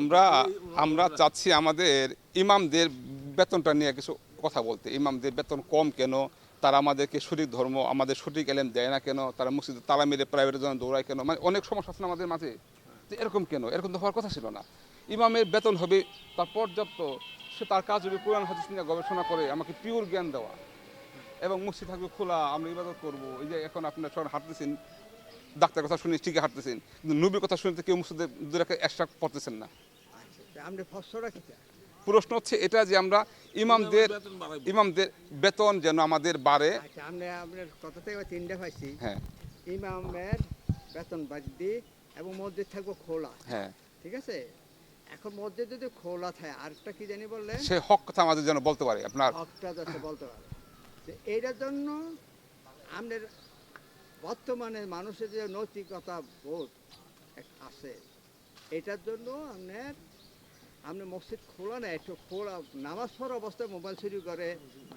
আমরা আমরা চাচ্ছি আমাদের ইমামদের বেতনটা নিয়ে কিছু কথা বলতে। ইমামদের বেতন কম কেন? তারা আমাদেরকে সঠিক ধর্ম, আমাদের সঠিক এলেম দেয় না কেন? তারা মসজিদে তালা মেরে প্রাইভেটের জন্য দৌড়ায় কেন? মানে অনেক সমস্যা আছে আমাদের মাঝে। তো এরকম কেন? এরকম তো হওয়ার কথা ছিল না। ইমামের বেতন হবে, তার পর্যাপ্ত, সে তার কাজ হবে কোরআন, হাদিস নিয়ে গবেষণা করে, আমাকে পিওর জ্ঞান দেওয়া। এবং মসজিদ থাকবে খোলা, আমরা ইবাদত করব। এই যে এখন আপনার সবাই হাঁটতেছেন ডাক্তার কথা শুনে ঠিকই হাঁটতেছেন কিন্তু নবীর কথা শুনতে কেউ মসজিদে দু রেখা এক্সট্রা পড়তেছেন না। কি প্রশ্ন হচ্ছে এটা যে আমরা ইমামদের বেতন ইমামদের বেতন যেন আমাদের বাড়ে। আচ্ছা আমরা আপনার কথা থেকে তিনটা পাইছি। হ্যাঁ। ইমামের বেতন বাড়তি এবং মসজিদ থাকব খোলা। হ্যাঁ। ঠিক আছে? এখন মসজিদ যদি খোলা থাকে আরেকটা কি জানি বললে সে হক কথা আমাদের যেন বলতে পারে আপনার হকটা যাতে বলতে পারে। যে এইটার জন্য আমাদের বর্তমানে মানুষের যে নৈতিকতা বোধ আছে, এটার জন্য আপনার আপনি মসজিদ খোলা না একটু খোলা, নামাজ পড়া অবস্থায় মোবাইল চুরি করে,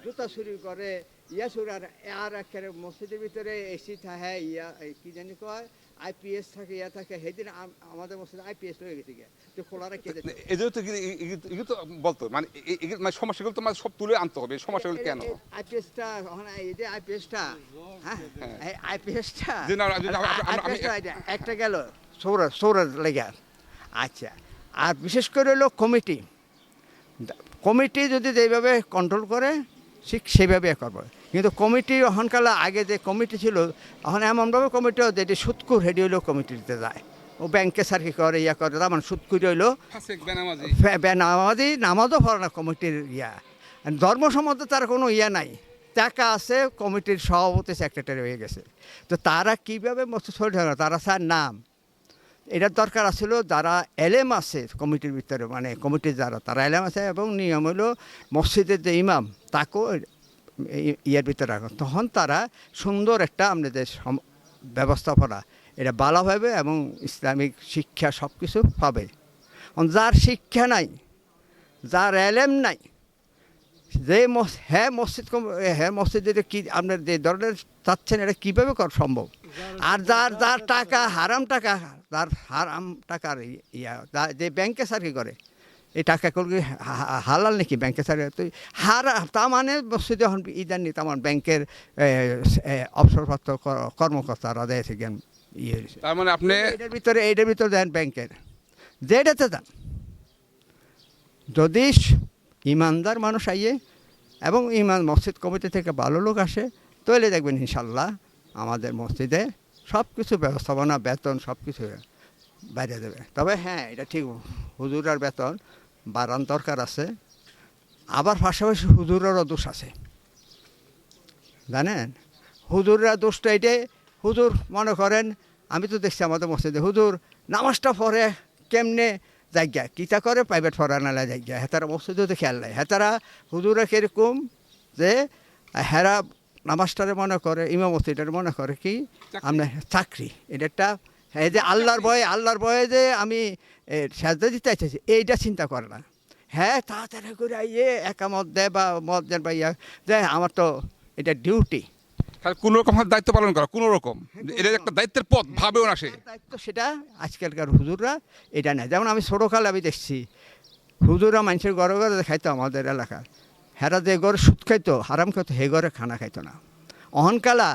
জুতা চুরি করে ইয়া চুরি আর আর একেবারে মসজিদের ভিতরে এসি থাকে, ইয়া কি জানি কয় আইপিএস থাকে ইয়া থাকে সেদিন আম- আমাদের মসজিদে আইপিএস হয়ে গেছে গিয়া। তো খোলা রেখে দিতে তো এগুলো- এগুলো- এগুলো তো বলতো মানে এগুলো- মানে সমস্যাগুলো তো মানে সব তুলে আনতে হবে সমস্যাগুলো কেন? আইপিএসটা ওখানে এই যে আইপিএসটা হ্যাঁ? এই আইপিএসটা যে না, যে না, আমরা- আমরা- আমি- আইপিএসটা একটা গেল সৌর সৌর লেগে। আচ্ছা আর বিশেষ করে হলো কমিটি। কমিটি যদি যেভাবে কন্ট্রোল করে ঠিক সেভাবে করবে। কিন্তু কমিটি ওখানকার আগে যে কমিটি ছিল এখন এমনভাবে কমিটি যেটি সুৎকুর হেডি হইলেও কমিটিতে যায়। ও ব্যাংকে সার্কি করে ইয়া করে তার মানে সুৎকুর হইল নামাজি নামাজও পড়ে না কমিটির ইয়া। ধর্ম সম্বন্ধে তার কোনো ইয়া নাই। টাকা আছে কমিটির সভাপতি সেক্রেটারি হয়ে গেছে। তো তারা কীভাবে চলে থাকে তারা স্যার নাম। এটার দরকার আছিল যারা এলেম আছে কমিটির ভিতরে মানে কমিটির যারা, তারা এলেম আছে এবং নিয়ম হলো মসজিদের যে ইমাম, তাকেও ইয়ের ভিতরে রাখো। তখন তারা সুন্দর একটা আমাদের ব্যবস্থাপনা, এটা ভালোভাবে এবং ইসলামিক শিক্ষা সব কিছু পাবে যার শিক্ষা নাই, যার এলেম নাই, যে মস- হ্যাঁ মসজিদ হ্যাঁ মসজিদ যেটা কি আপনার যে ধরনের চাচ্ছেন, এটা কীভাবে করা সম্ভব? আর যার যার টাকা, হারাম টাকা যার হারাম টাকার ইয়া যা- ব্যাংকে সার্কি করে এই টাকা করলে হালাল নাকি ব্যাংকে সার্কি তো হারা তা মানে মসজিদে এখন ইদানি তেমন ব্যাংকের অবসরপ্রাপ্ত কর- কর্মকর্তারা দেয় থেকে ইয়ে হয়েছে। তার মানে আপনি এটার ভিতরে এইটার ভিতরে দেন ব্যাংকের। যেটাতে দেন। যদি ইমানদার মানুষ আইয়ে এবং ইমান মসজিদ কমিটি থেকে ভালো লোক আসে তাহলে দেখবেন ইনশাল্লাহ আমাদের মসজিদে সব কিছু ব্যবস্থাপনা, বেতন সব কিছু বাইরে দেবে। তবে হ্যাঁ এটা ঠিক হুজুরার বেতন বাড়ান দরকার আছে। আবার পাশাপাশি হুজুরেরও দোষ আছে। জানেন? হুজুররা দোষটা এটাই, হুজুর মনে করেন, আমি তো দেখছি আমাদের মসজিদে, হুজুর নামাজটা পড়ে কেমনে জায়গা? কিতা করে প্রাইভেট পড়ানালা জায়গা? হেতারা মসজিদও তো খেয়াল নাই। হেতারা হুজুরা কীরকম যে হেরা নামাজটারে মনে করে ইমামতিটারে মনে করে কি? আমরা চাকরি। এটা একটা এই যে আল্লাহর ভয়ে আল্লাহর ভয়ে যে আমি সাজা দিতে চাইছি এইটা চিন্তা করে না। হ্যাঁ তাড়াতাড়ি করে ইয়ে একা মত দেয় বা মত দেন বা ইয়া যে আমার তো এটা ডিউটি। কোনো রকম দায়িত্ব পালন করা কোনো রকম? এটা একটা দায়িত্বের পথ ভাবেও না সে। দায়িত্ব সেটা আজকালকার হুজুররা এটা নেয়। যেমন আমি ছোটোকালে আমি দেখছি হুজুররা মানুষের ঘরে ঘরে খাইতো আমাদের এলাকার হেরা যে ঘরে সুদ খাইতো, হারাম খাইতো, হে ঘরে খানা খাইতো না। অহনকালা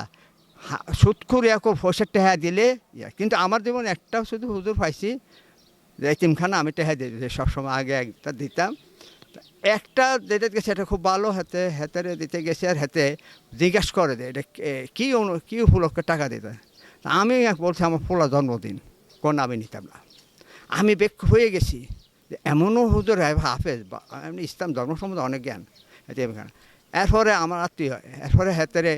সুদখুর এক পয়সা টেহা দিলে। কিন্তু আমার জীবনে একটাও শুধু হুজুর পাইছি, যে এতিমখানা আমি টেহা দিতে, সবসময় আগে একটা দিতাম। একটা যেটা গেছে, এটা খুব ভালো হাতে হাতের দিতে গেছে আর হাতে জিজ্ঞেস করে দেয় এটা কী অনু, কী উপলক্ষে টাকা দিতে? আমি বলছি, আমার পোলা জন্মদিন, কোন আমি নিতাম না। আমি বেক হয়ে গেছি এমনও হুজুর হাফেজ, বা, এমনি ইসলাম ধর্ম সম্বন্ধে অনেক জ্ঞান। এরপরে আমার আত্মীয় হয় এরপরে হাতেরে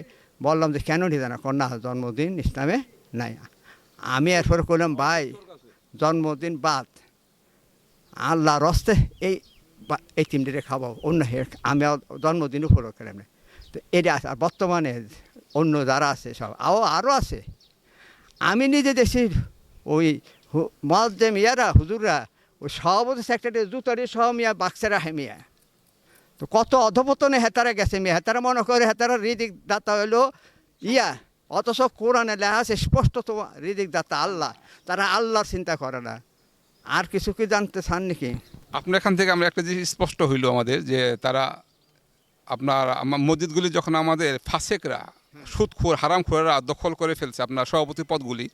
বললাম যে, কেন নিতে না? কন্যা জন্মদিন ইসলামে নাই। আমি এরপরে করলাম ভাই, জন্মদিন বাদ। আল্লাহ রস্তে এই এই তিনটিরে খাব অন্য আমি জন্মদিন উপলক্ষে এমনি তো এটা আছে। আর বর্তমানে অন্য যারা আছে সব, আও আরও আছে। আমি নিজে দেখছি ওই মজদে মিয়ারা হুজুররা, ওই সভাপতি সেক্রেটারি জুতারি সহ মিয়া, বাক্সেরা হে মিয়া। তো কত অধপতনে হেতারা গেছে মেয়ে। হেতারা মনে করে হেতারা হৃদিক দাতা হইল ইয়া। অথচ কোরআনে লেখা আছে, স্পষ্ট তো হৃদিক দাতা আল্লাহ। তারা আল্লাহর চিন্তা করে না। আর কিছু কি জানতে চান নাকি? আপনার এখান থেকে আমরা একটা জিনিস স্পষ্ট হইল আমাদের, যে তারা আপনার মসজিদগুলি যখন আমাদের ফাসেকরা, সুদখোর, হারামখোরেরা দখল করে ফেলছে, আপনার সভাপতি পদগুলি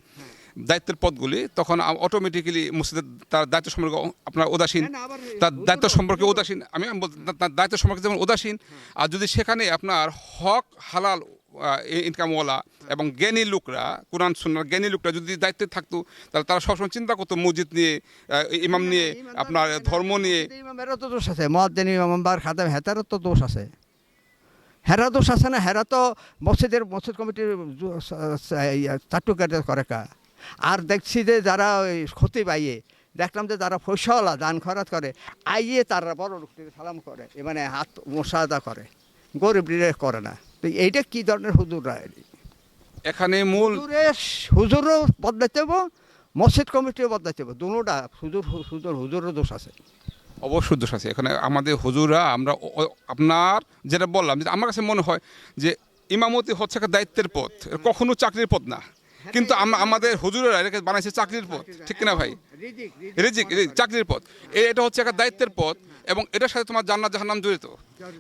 দায়িত্বের পদগুলি তখন অটোমেটিক্যালি মসজিদের তার দায়িত্ব সম্পর্কে আপনার উদাসীন। তার দায়িত্ব সম্পর্কে উদাসীন। আমি বলতে- তার- দায়িত্ব সম্পর্কে যেমন উদাসীন আর যদি সেখানে আপনার হক হালাল ইনকামওয়ালা এবং জ্ঞানী লোকরা কোরআন সুন্নার জ্ঞানী লোকরা যদি দায়িত্বে থাকতো তাহলে তারা সবসময় চিন্তা করতো মসজিদ নিয়ে ইমাম নিয়ে আপনার ধর্ম নিয়ে। ইমামেরও তো দোষ আছে। মহাদ্দিন ইমাম বার খাদেম হেতারও তো দোষ আছে। হেরা দোষ আছে না? হেরা তো মসজিদের মসজিদ কমিটির চাটুকার করে কা? আর দেখছি যে যারা ওই ক্ষতি পাইয়ে দেখলাম যে যারা ফসলা দান খরাত করে আইয়ে তারা বড় লোকটির সালাম করে এ মানে হাত মোশাদা করে গরিব করে না। তো এইটা কি ধরনের হুজুর এখানে মূল হুজুরের হুজুরও বদলাইতে হব মসজিদ কমিটিও বদলাইতে হব দুটা হুজুর হুজুর হুজুরও দোষ আছে। অবশ্যই দোষ আছে। এখানে আমাদের হুজুরা আমরা আপনার যেটা বললাম যে আমার কাছে মনে হয় যে ইমামতি হচ্ছে একটা দায়িত্বের পথ কখনো চাকরির পথ না। কিন্তু আম- আমাদের হুজুরেরা বানাইছে চাকরির পথ। ঠিক কিনা ভাই? রিজিক চাকরির পথ। এটা হচ্ছে একটা দায়িত্বের পথ এবং এটার সাথে তোমার জান্নাত জাহান্নাম জড়িত।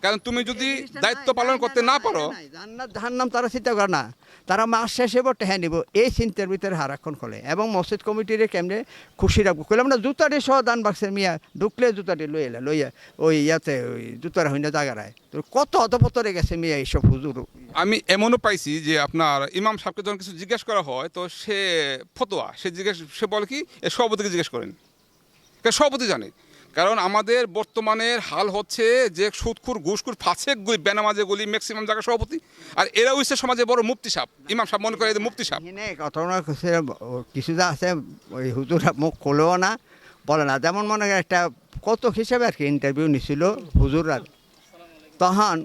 কারণ তুমি যদি দায়িত্ব পালন করতে না পারো জান্নাত জাহান্নাম তারা চিন্তা করে না। তারা মাস শেষে বটে হ্যাঁ নিব। এই চিন্তার ভিতরে হারাক্ষণ করে এবং মসজিদ কমিটিরে কেমনে খুশি রাখব কইলাম না জুতাটি সহ দান বাক্সের মিয়া ঢুকলে জুতাটি লই এলা লইয়া ওই ইয়াতে ওই জুতার হইনা জায়গায় তো কত অধপতরে গেছে মিয়া এইসব হুজুর? আমি এমনও পাইছি যে আপনার ইমাম সাহেবকে যখন কিছু জিজ্ঞেস করা হয় তো সে ফতোয়া সে জিজ্ঞেস সে বলে কি সভাপতিকে জিজ্ঞেস করেন। সভাপতি জানে? কারণ আমাদের বর্তমানের হাল হচ্ছে যে সুদখুর ঘুষখুর বেনামাজে গুলি ম্যাক্সিমাম জায়গায় সভাপতি। আর এরা হচ্ছে সমাজে বড় মুক্তি সাপ ইমাম সাহেব মনে করে মুক্তি সাপ কিছু যা আছে, ওই হুজুর মুখ খোলেও না, বলে না। যেমন মনে হয় একটা কত হিসাবে আর কি ইন্টারভিউ নিছিল হুজুররা। তখন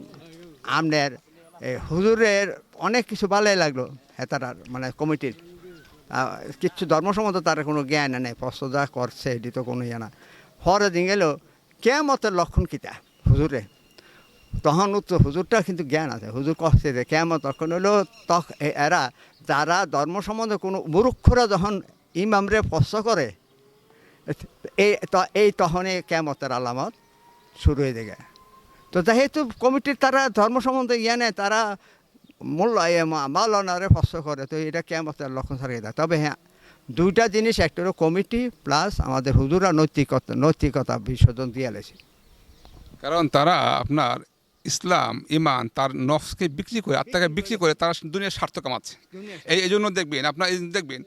আপনার হুজুরের অনেক কিছু ভালোই লাগল, হেতারার মানে কমিটির। আহ, ধর্ম সম্বন্ধে তার কোনো জ্ঞান নেই যা করছে এটি তো কোনো ইয়ে না। হরে দিন গেল কেমতের লক্ষণ কিতা হুজুরে তখন উত্তর হুজুরটা কিন্তু জ্ঞান আছে। হুজুর কষ্টে যে কেমন তখন হলো তখ এরা যারা ধর্ম সম্বন্ধে কোনো মুরুক্ষরা যখন ইমামরে প্রশ্ন করে এই এই তখনই কেমতের আলামত শুরু হয়ে যায়। তো যেহেতু কমিটির তারা ধর্ম সম্বন্ধে ইয়ে নেয় তারা মূল্য এ মা- মাওলানারে প্রশ্ন করে তো এটা কেমতের লক্ষণ সারিয়ে দেয় তবে হ্যাঁ দুইটা জিনিস একটা হলো কমিটি প্লাস আমাদের হুজুরা নৈতিকতা নৈতিকতা বিসর্জন দিয়ে লেছে কারণ তারা আপনার ইসলাম ইমান তার নফসকে বিক্রি করে আত্মাকে বিক্রি করে তারা দুনিয়ার স্বার্থ কামাচ্ছে এই জন্য দেখবেন আপনার এই দেখবেন